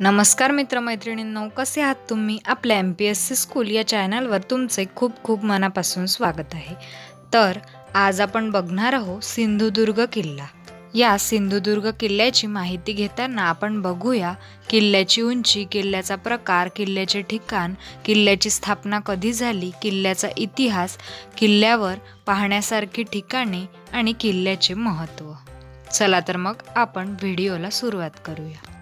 नमस्कार मित्रमैत्रिणींनो कसे आहात तुम्ही? आपल्या M P S C school या चॅनलवर तुमचे खूप खूप मनापासून स्वागत आहे. तर आज आपण बघणार आहोत सिंधुदुर्ग किल्ला. या सिंधुदुर्ग किल्ल्याची माहिती घेताना आपण बघूया किल्ल्याची उंची किल्ल्याचा प्रकार किल्ल्याचे ठिकाण किल्ल्याची स्थापना कधी झाली किल्ल्याचा इतिहास किल्ल्यावर पाहण्यासारखी ठिकाणे आणि किल्ल्याचे महत्त्व. चला तर मग आपण व्हिडिओला सुरुवात करूया.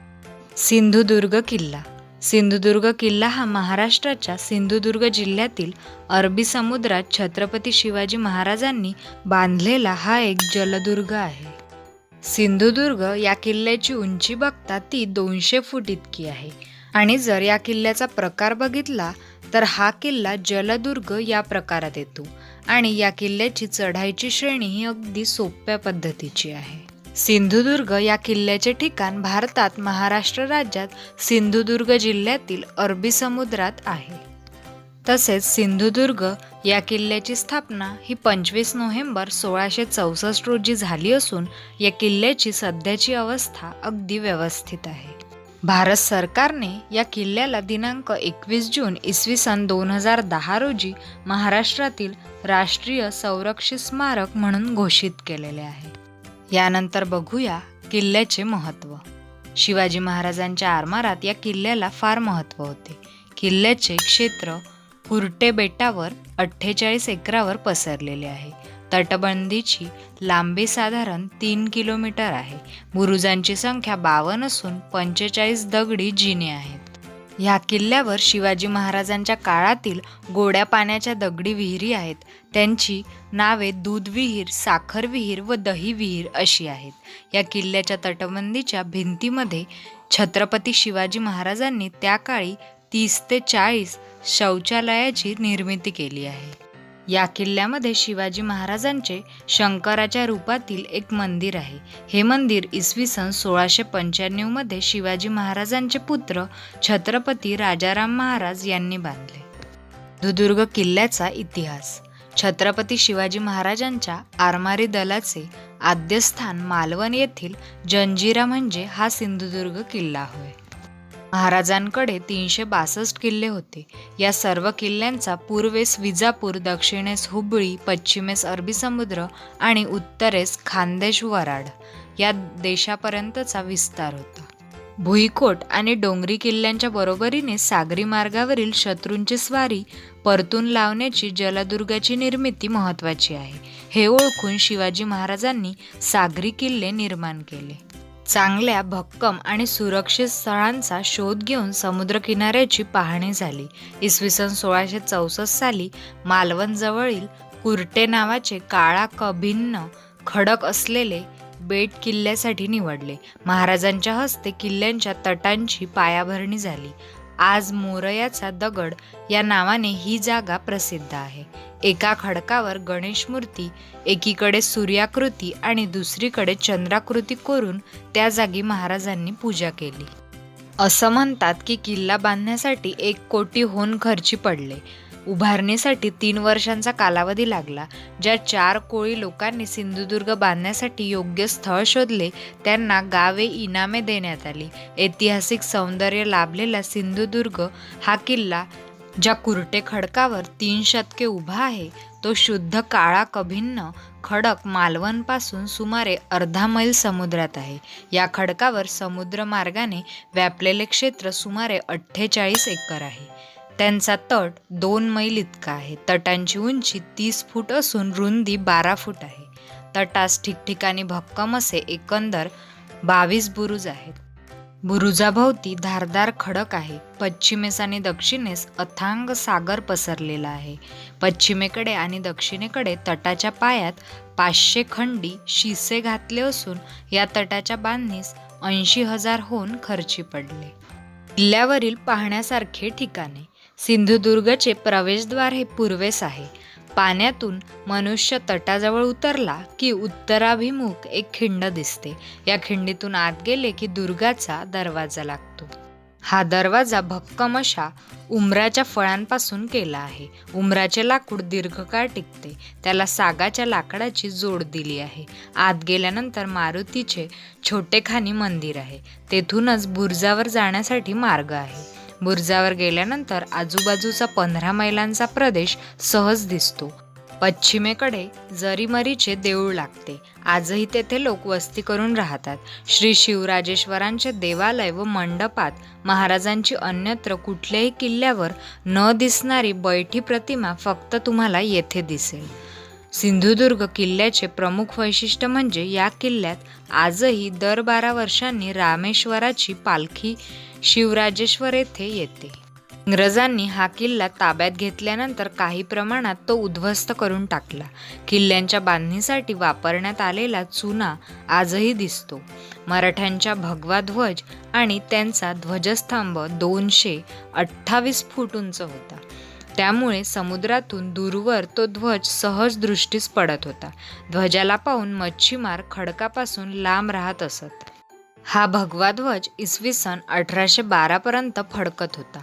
सिंधुदुर्ग किल्ला. सिंधुदुर्ग किल्ला हा महाराष्ट्राच्या सिंधुदुर्ग जिल्ह्यातील अरबी समुद्रात छत्रपती शिवाजी महाराजांनी बांधलेला हा एक जलदुर्ग आहे. सिंधुदुर्ग या किल्ल्याची उंची बघता ती दोनशे फूट इतकी आहे. आणि जर या किल्ल्याचा प्रकार बघितला तर हा किल्ला जलदुर्ग या प्रकारात येतो. आणि या किल्ल्याची चढाईची श्रेणी ही अगदी सोप्या पद्धतीची आहे. सिंधुदुर्ग या किल्ल्याचे ठिकाण भारतात महाराष्ट्र राज्यात सिंधुदुर्ग जिल्ह्यातील अरबी समुद्रात आहे. तसेच सिंधुदुर्ग या किल्ल्याची स्थापना ही पंचवीस नोव्हेंबर सोळाशे चौसष्ट रोजी झाली असून या किल्ल्याची सध्याची अवस्था अगदी व्यवस्थित आहे. भारत सरकारने या किल्ल्याला दिनांक एकवीस जून इसवी सन दोन हजार दहा रोजी महाराष्ट्रातील राष्ट्रीय संरक्षित स्मारक म्हणून घोषित केलेले आहे. यानंतर बघूया किल्ल्याचे महत्त्व. शिवाजी महाराजांच्या आरमारात या किल्ल्याला फार महत्त्व होते. किल्ल्याचे क्षेत्र कुर्टे बेटावर अठ्ठेचाळीस एकरावर पसरलेले आहे. तटबंदीची लांबी साधारण तीन किलोमीटर आहे. बुरुजांची संख्या बावन्न असून पंचेचाळीस दगडी जिने आहेत. ह्या किल्ल्यावर शिवाजी महाराजांच्या काळातील गोड्या पाण्याच्या दगडी विहिरी आहेत. त्यांची नावे दूध विहीर साखर विहीर व दही विहीर अशी आहेत. या किल्ल्याच्या तटबंदीच्या भिंतीमध्ये छत्रपती शिवाजी महाराजांनी त्या काळी तीस ते चाळीस शौचालयाची निर्मिती केली आहे. या किल्ल्यामध्ये शिवाजी महाराजांचे शंकराच्या रूपातील एक मंदिर आहे. हे मंदिर इसवी सन सोळाशे पंच्याण्णवमध्ये शिवाजी महाराजांचे पुत्र छत्रपती राजाराम महाराज यांनी बांधले. धुदुर्ग किल्ल्याचा इतिहास. छत्रपती शिवाजी महाराजांच्या आरमारी दलाचे आद्यस्थान मालवण येथील जंजिरा म्हणजे हा सिंधुदुर्ग किल्ला होय. महाराजांकडे तीनशे बासष्ट किल्ले होते. या सर्व किल्ल्यांचा पूर्वेस विजापूर दक्षिणेस हुबळी पश्चिमेस अरबी समुद्र आणि उत्तरेस खानदेश वराड या देशापर्यंतचा विस्तार होता. भुईकोट आणि डोंगरी किल्ल्यांच्या बरोबरीने सागरी मार्गावरील शत्रूंची स्वारी परतून लावण्याची जलदुर्गाची निर्मिती महत्त्वाची आहे. हे ओळखून शिवाजी महाराजांनी सागरी किल्ले निर्माण केले. चांगल्या भक्कम आणि सुरक्षित स्थळांचा शोध घेऊन समुद्रकिनाऱ्याची पाहणी झाली. इसवी सन सोळाशे चौसष्ट साली मालवणजवळील कुर्टे नावाचे काळा कभिन्न खडक असलेले बेट किल्ल्यासाठी निवडले. महाराजांच्या हस्ते किल्ल्यांच्या तटांची पायाभरणी झाली. आज मोरयाचा दगड या नावाने ही जागा प्रसिद्ध आहे. एका खडकावर गणेश मूर्ती एकीकडे सूर्याकृती आणि दुसरीकडे चंद्राकृती करून त्या जागी महाराजांनी पूजा केली. असं म्हणतात की किल्ला बांधण्यासाठी एक कोटी होन खर्ची पडले. उभारणीसाठी तीन वर्षांचा कालावधी लागला. ज्या चार कोळी लोकांनी सिंधुदुर्ग बांधण्यासाठी योग्य स्थळ शोधले त्यांना गावे इनामे देण्यात आली. ऐतिहासिक सौंदर्य लाभलेला सिंधुदुर्ग हा किल्ला ज्या कुरटे खडकावर तीन शतके उभा आहे तो शुद्ध काळा कभिन्न खडक मालवणपासून सुमारे अर्धा मैल समुद्रात आहे. या खडकावर समुद्र मार्गाने व्यापलेले क्षेत्र सुमारे अठ्ठेचाळीस एकर आहे. त्यांचा तट दोन मैल इतका आहे. तटांची उंची तीस फूट असून रुंदी बारा फूट आहे. तटास ठिकठिकाणी भक्कम असे एकंदर बावीस बुरुज आहेत. बुरुजाभोवती धारदार खडक आहे. पश्चिमेस आणि दक्षिणेस अथांग सागर पसरलेला आहे. पश्चिमेकडे आणि दक्षिणेकडे तटाच्या पायात पाचशे खंडी शिसे घातले असून या तटाच्या बांधणीस ऐंशी हजार होऊन खर्ची पडले. किल्ल्यावरील पाहण्यासारखे ठिकाणे. सिंधुदुर्गचे प्रवेशद्वार हे पूर्वेस आहे. पाण्यातून मनुष्य तटाजवळ उतरला की उत्तराभिमुख एक खिंड दिसते. या खिंडीतून आत गेले की दुर्गाचा दरवाजा लागतो. हा दरवाजा भक्कम अशा उमराच्या फळांपासून केला आहे. उमराचे लाकूड दीर्घकाळ टिकते. त्याला सागाच्या लाकडाची जोड दिली आहे. आत गेल्यानंतर मारुतीचे छोटेखानी मंदिर आहे. तेथूनच बुर्जावर जाण्यासाठी मार्ग आहे. बुर्जावर गेल्यानंतर आजूबाजूचा पंधरा मैलांचा प्रदेश सहज दिसतो. पश्चिमेकडे जरीमरीचे देऊळ लागते. आजही तेथे लोक वस्ती करून राहतात. श्री शिवराजेश्वरांचे देवालय व मंडपात महाराजांची अन्यत्र कुठल्याही किल्ल्यावर न दिसणारी बैठी प्रतिमा फक्त तुम्हाला येथे दिसेल. सिंधुदुर्ग किल्ल्याचे प्रमुख वैशिष्ट्य म्हणजे या किल्ल्यात आजही दर बारा वर्षांनी रामेश्वराची पालखी शिवराजेश्वर येथे येते. इंग्रजांनी हा किल्ला ताब्यात घेतल्यानंतर काही प्रमाणात तो उद्ध्वस्त करून टाकला. किल्ल्यांच्या बांधणीसाठी वापरण्यात आलेला चुना आजही दिसतो. मराठ्यांच्या भगवा ध्वज आणि त्यांचा ध्वजस्तंभ दोनशे अठ्ठावीस फूट उंच होता. त्यामुळे समुद्रातून दूरवर तो ध्वज सहज दृष्टीस पडत होता. ध्वजाला पाहून मच्छीमार खडकापासून लांब राहत असत. हा भगवा ध्वज इसवी सन अठराशे बारापर्यंत फडकत होता.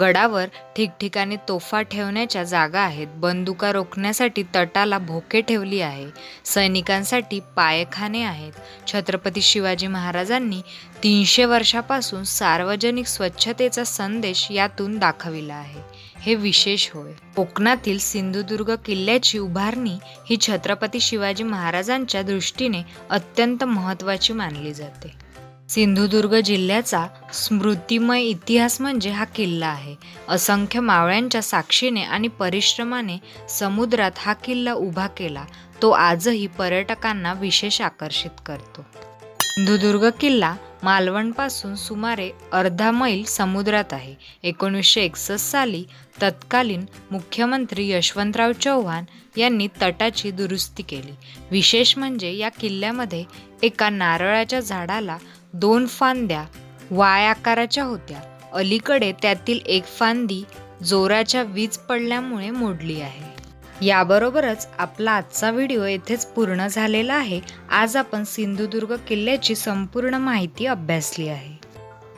गडावर ठिकठिकाणी तोफा ठेवण्याच्या जागा आहेत. बंदुका रोखण्यासाठी तटाला भोके ठेवली आहे. सैनिकांसाठी पायखाने आहेत. छत्रपती शिवाजी महाराजांनी तीनशे वर्षापासून सार्वजनिक स्वच्छतेचा संदेश यातून दाखविला आहे. हे विशेष होय. कोकणातील सिंधुदुर्ग किल्ल्याची उभारणी ही छत्रपती शिवाजी महाराजांच्या दृष्टीने अत्यंत महत्त्वाची मानली जाते. सिंधुदुर्ग जिल्ह्याचा स्मृतिमय इतिहास म्हणजे हा किल्ला आहे. असंख्य मावळ्यांच्या साक्षीने आणि परिश्रमाने समुद्रात हा किल्ला उभा केला तो आजही पर्यटकांना विशेष आकर्षित करतो. सिंधुदुर्ग किल्ला मालवणपासून सुमारे अर्धा मैल समुद्रात आहे. एकोणीसशे एकसष्ट साली तत्कालीन मुख्यमंत्री यशवंतराव चव्हाण यांनी तटाची दुरुस्ती केली. विशेष म्हणजे या किल्ल्यामध्ये एका नारळाच्या झाडाला दोन फांद्या वाय आकाराच्या होत्या. अलीकडे त्यातील एक फांदी जोराच्या वीज पडल्यामुळे मोडली आहे. याबरोबरच आपला आजचा व्हिडिओ येथेच पूर्ण झालेला आहे. आज आपण सिंधुदुर्ग किल्ल्याची संपूर्ण माहिती अभ्यासली आहे.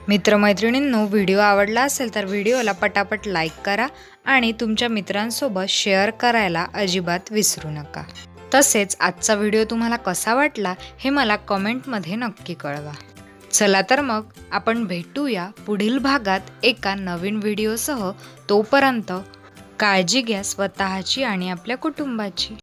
मित्रमैत्रिणींनो व्हिडिओ आवडला असेल तर व्हिडिओला पटापट लाईक करा आणि तुमच्या मित्रांसोबत शेअर करायला अजिबात विसरू नका. तसेच आजचा व्हिडिओ तुम्हाला कसा वाटला हे मला कमेंटमध्ये नक्की कळवा. चला तर मग आपण भेटूया पुढील भागात एका नवीन व्हिडिओसह. तोपर्यंत काळजी घ्या स्वतःची आणि आपल्या कुटुंबाची.